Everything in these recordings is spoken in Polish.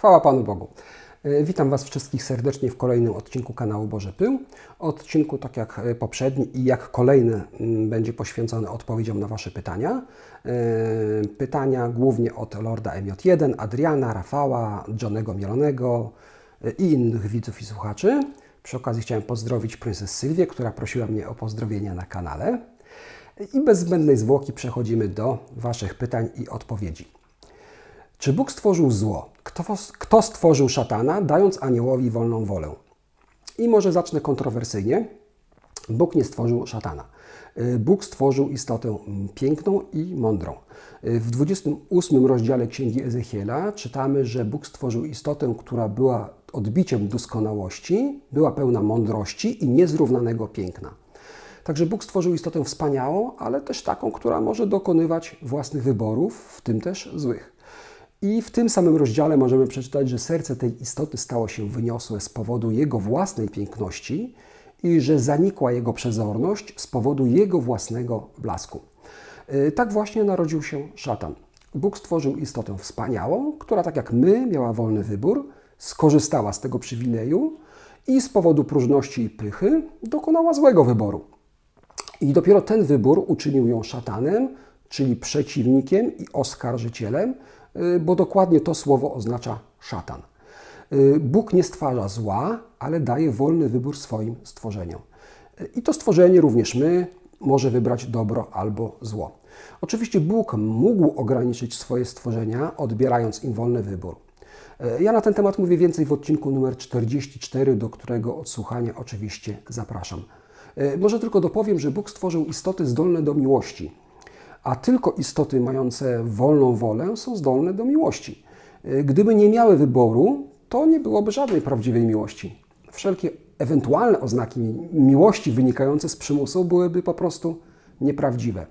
Chwała Panu Bogu. E, Witam Was wszystkich serdecznie w kolejnym odcinku kanału Boże Pył. Odcinku, tak jak e, poprzedni i jak kolejny, m, będzie poświęcony odpowiedziom na Wasze pytania. E, Pytania głównie od Lorda MJ1, Adriana, Rafała, Johnego Mielonego i innych widzów i słuchaczy. Przy okazji chciałem pozdrowić Princess Sylwię, która prosiła mnie o pozdrowienia na kanale. I bez zbędnej zwłoki przechodzimy do Waszych pytań i odpowiedzi. Czy Bóg stworzył zło? Kto, kto stworzył szatana, dając aniołowi wolną wolę? I może zacznę kontrowersyjnie. Bóg nie stworzył szatana. Y, Bóg stworzył istotę piękną i mądrą. Y, W 28 rozdziale Księgi Ezechiela czytamy, że Bóg stworzył istotę, która była odbiciem doskonałości, była pełna mądrości i niezrównanego piękna. Także Bóg stworzył istotę wspaniałą, ale też taką, która może dokonywać własnych wyborów, w tym też złych. I w tym samym rozdziale możemy przeczytać, że serce tej istoty stało się wyniosłe z powodu jego własnej piękności i że zanikła jego przezorność z powodu jego własnego blasku. Yy, Tak właśnie narodził się szatan. Bóg stworzył istotę wspaniałą, która tak jak my miała wolny wybór, skorzystała z tego przywileju i z powodu próżności i pychy dokonała złego wyboru. I dopiero ten wybór uczynił ją szatanem, czyli przeciwnikiem i oskarżycielem, bo dokładnie to słowo oznacza szatan. Y, Bóg nie stwarza zła, ale daje wolny wybór swoim stworzeniom. Y, I to stworzenie, również my, może wybrać dobro albo zło. Oczywiście Bóg mógł ograniczyć swoje stworzenia, odbierając im wolny wybór. Ja na ten temat mówię więcej w odcinku numer 44, do którego odsłuchania oczywiście zapraszam. Może tylko dopowiem, że Bóg stworzył istoty zdolne do miłości, a tylko istoty mające wolną wolę są zdolne do miłości. E, Gdyby nie miały wyboru, to nie byłoby żadnej prawdziwej miłości. Wszelkie ewentualne oznaki miłości wynikające z przymusu byłyby po prostu nieprawdziwe.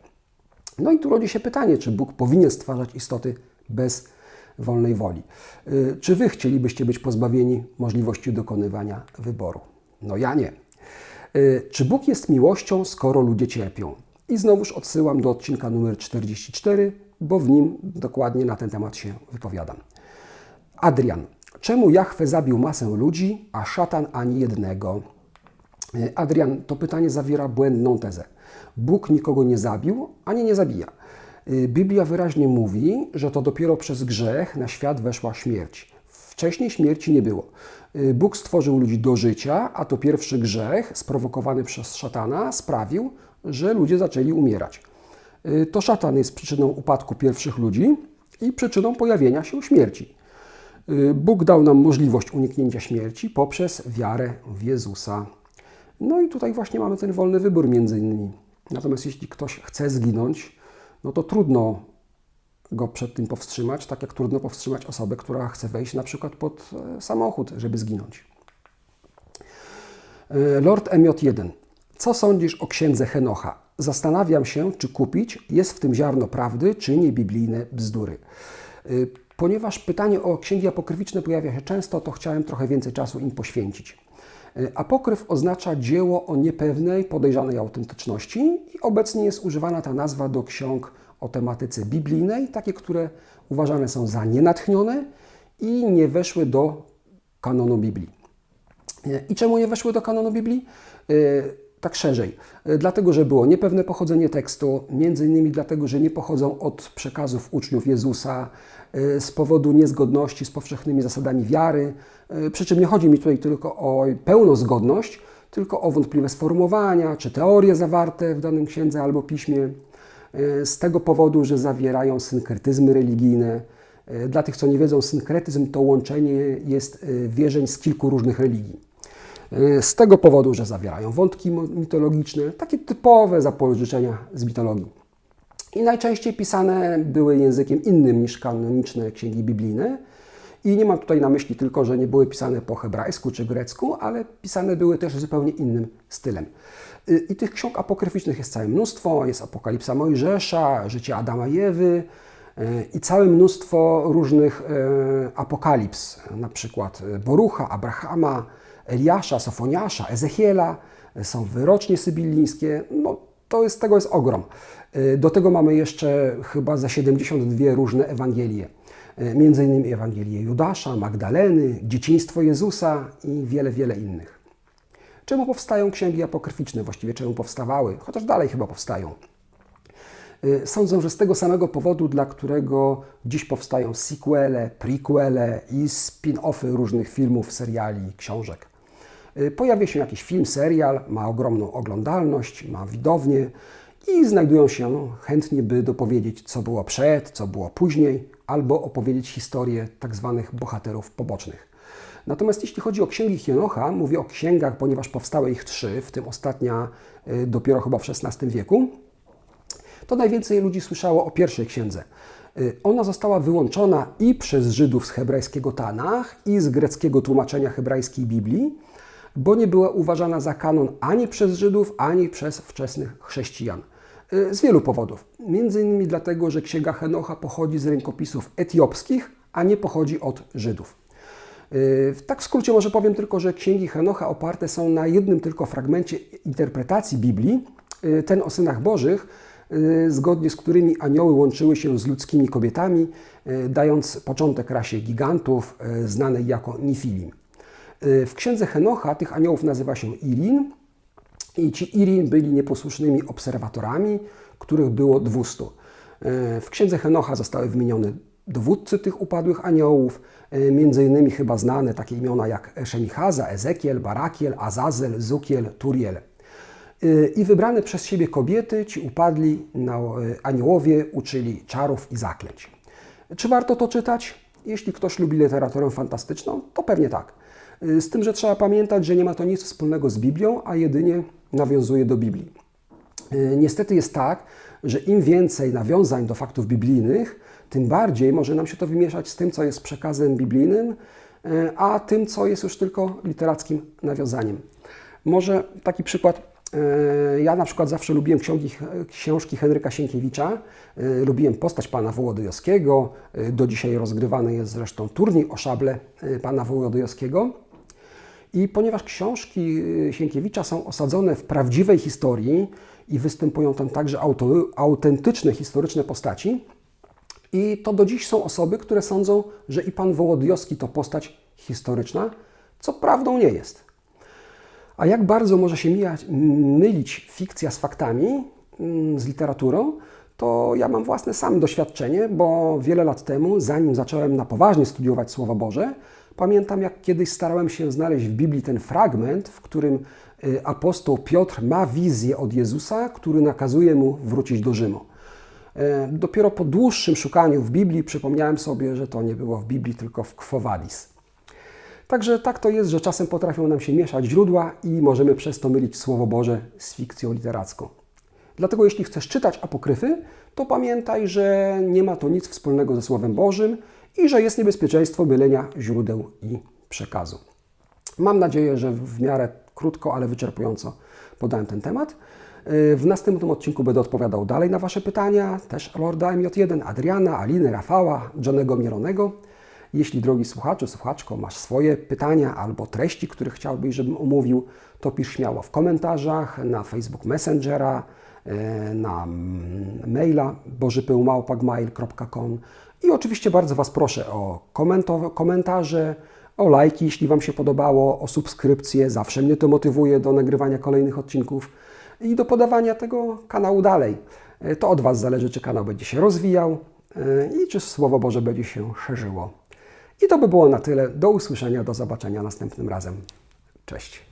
No i tu rodzi się pytanie, czy Bóg powinien stwarzać istoty bez wolnej woli. Y, Czy wy chcielibyście być pozbawieni możliwości dokonywania wyboru? No ja nie. Y, Czy Bóg jest miłością, skoro ludzie cierpią? I znowuż odsyłam do odcinka numer 44, bo w nim dokładnie na ten temat się wypowiadam. Adrian. Czemu Jahwe zabił masę ludzi, a szatan ani jednego? Y, Adrian, to pytanie zawiera błędną tezę. Bóg nikogo nie zabił, ani nie zabija. Y, Biblia wyraźnie mówi, że to dopiero przez grzech na świat weszła śmierć. Wcześniej śmierci nie było. Y, Bóg stworzył ludzi do życia, a to pierwszy grzech sprowokowany przez szatana sprawił, że ludzie zaczęli umierać. Y, To szatan jest przyczyną upadku pierwszych ludzi i przyczyną pojawienia się śmierci. Y, Bóg dał nam możliwość uniknięcia śmierci poprzez wiarę w Jezusa. No i tutaj właśnie mamy ten wolny wybór między innymi. Natomiast jeśli ktoś chce zginąć, no to trudno go przed tym powstrzymać, tak jak trudno powstrzymać osobę, która chce wejść na przykład pod e, samochód, żeby zginąć. E, Lord MJ1. Co sądzisz o księdze Henocha? Zastanawiam się, czy kupić, jest w tym ziarno prawdy, czy nie biblijne bzdury. E, Ponieważ pytanie o księgi apokryficzne pojawia się często, to chciałem trochę więcej czasu im poświęcić. E, Apokryf oznacza dzieło o niepewnej, podejrzanej autentyczności i obecnie jest używana ta nazwa do ksiąg o tematyce biblijnej, takie, które uważane są za nienatchnione i nie weszły do kanonu Biblii. E, I czemu nie weszły do kanonu Biblii? Tak szerzej. E, Dlatego, że było niepewne pochodzenie tekstu, między innymi dlatego, że nie pochodzą od przekazów uczniów Jezusa, e, z powodu niezgodności z powszechnymi zasadami wiary. E, Przy czym nie chodzi mi tutaj tylko o pełną zgodność, tylko o wątpliwe sformułowania czy teorie zawarte w danym księdze albo piśmie, z tego powodu, że zawierają synkretyzmy religijne. Dla tych, co nie wiedzą, synkretyzm to łączenie jest wierzeń z kilku różnych religii. Y, Z tego powodu, że zawierają wątki mitologiczne, takie typowe zapożyczenia z mitologii. I najczęściej pisane były językiem innym niż kanoniczne księgi biblijne. I nie mam tutaj na myśli tylko, że nie były pisane po hebrajsku czy grecku, ale pisane były też zupełnie innym stylem. Y, I tych ksiąg apokryficznych jest całe mnóstwo. Jest Apokalipsa Mojżesza, Życie Adama i Ewy y, i całe mnóstwo różnych apokalips, na przykład Borucha, Abrahama, Eliasza, Sofoniasza, Ezechiela, y, są wyrocznie sybilińskie. No, to jest, tego jest ogrom. Y, Do tego mamy jeszcze chyba za 72 różne Ewangelie. e, między innymi Ewangelię Judasza, Magdaleny, dzieciństwo Jezusa i wiele, wiele innych. Czemu powstają księgi apokryficzne? Właściwie czemu powstawały? Chociaż dalej chyba powstają. Sądzę, że z tego samego powodu, dla którego dziś powstają sequele, prequele i spin-offy różnych filmów, seriali, książek. Y, Pojawia się jakiś film, serial, ma ogromną oglądalność, ma widownię i znajdują się chętni, by dopowiedzieć, co było przed, co było później, albo opowiedzieć historię tak zwanych bohaterów pobocznych. Natomiast jeśli chodzi o księgi Hienocha, mówię o księgach, ponieważ powstały ich trzy, w tym ostatnia y, dopiero chyba w XVI wieku, to najwięcej ludzi słyszało o pierwszej księdze. Y, Ona została wyłączona i przez Żydów z hebrajskiego Tanach, i z greckiego tłumaczenia hebrajskiej Biblii, bo nie była uważana za kanon ani przez Żydów, ani przez wczesnych chrześcijan. Y, Z wielu powodów. Między innymi dlatego, że księga Henocha pochodzi z rękopisów etiopskich, a nie pochodzi od Żydów. W tak w skrócie może powiem tylko, że księgi Henocha oparte są na jednym tylko fragmencie interpretacji Biblii, y, ten o synach Bożych, zgodnie z którymi anioły łączyły się z ludzkimi kobietami, dając początek rasie gigantów znanej jako Nifilim. Y, W księdze Henocha tych aniołów nazywa się Irin i ci Irin byli nieposłusznymi obserwatorami, których było 200. Y, W księdze Henocha zostały wymienione dowódcy tych upadłych aniołów, y, między innymi chyba znane takie imiona jak Szemichaza, Ezekiel, Barakiel, Azazel, Zukiel, Turiel. I wybrane przez siebie kobiety, ci upadli na, aniołowie, uczyli czarów i zaklęć. Czy warto to czytać? Jeśli ktoś lubi literaturę fantastyczną, to pewnie tak. Z tym, że trzeba pamiętać, że nie ma to nic wspólnego z Biblią, a jedynie nawiązuje do Biblii. Y, Niestety jest tak, że im więcej nawiązań do faktów biblijnych, tym bardziej może nam się to wymieszać z tym, co jest przekazem biblijnym, y, a tym, co jest już tylko literackim nawiązaniem. Może taki przykład. y, Ja na przykład zawsze lubiłem książki, książki Henryka Sienkiewicza. Lubiłem postać pana Wołodyjowskiego. Do dzisiaj rozgrywany jest zresztą turniej o szable pana Wołodyjowskiego. I ponieważ książki y, Sienkiewicza są osadzone w prawdziwej historii i występują tam także autentyczne historyczne postaci, i to do dziś są osoby, które sądzą, że i pan Wołodyjowski to postać historyczna, co prawdą nie jest. A jak bardzo może się mijać, mylić fikcja z faktami, mm, z literaturą, to ja mam własne sam doświadczenie, bo wiele lat temu, zanim zacząłem na poważnie studiować Słowo Boże, pamiętam jak kiedyś starałem się znaleźć w Biblii ten fragment, w którym y, apostoł Piotr ma wizję od Jezusa, który nakazuje mu wrócić do Rzymu. E, Dopiero po dłuższym szukaniu w Biblii przypomniałem sobie, że to nie było w Biblii, tylko w Quo Vadis. Także tak to jest, że czasem potrafią nam się mieszać źródła i możemy przez to mylić Słowo Boże z fikcją literacką. Dlatego jeśli chcesz czytać apokryfy, to pamiętaj, że nie ma to nic wspólnego ze Słowem Bożym i że jest niebezpieczeństwo mylenia źródeł i przekazu. Mam nadzieję, że w miarę krótko, ale wyczerpująco podałem ten temat. Yy, W następnym odcinku będę odpowiadał dalej na Wasze pytania, też Lorda MJ1, Adriana, Aliny, Rafała, Johnego Mieronego. Jeśli, drogi słuchaczu, słuchaczko, masz swoje pytania albo treści, które chciałbyś, żebym omówił, to pisz śmiało w komentarzach, na Facebook Messengera, yy, na mm, maila bożypyłmałpagmail.com i oczywiście bardzo Was proszę o komentarze, o lajki, jeśli Wam się podobało, o subskrypcje. Zawsze mnie to motywuje do nagrywania kolejnych odcinków i do podawania tego kanału dalej. E, To od Was zależy, czy kanał będzie się rozwijał e, i czy Słowo Boże będzie się szerzyło. I to by było na tyle. Do usłyszenia, do zobaczenia następnym razem. Cześć.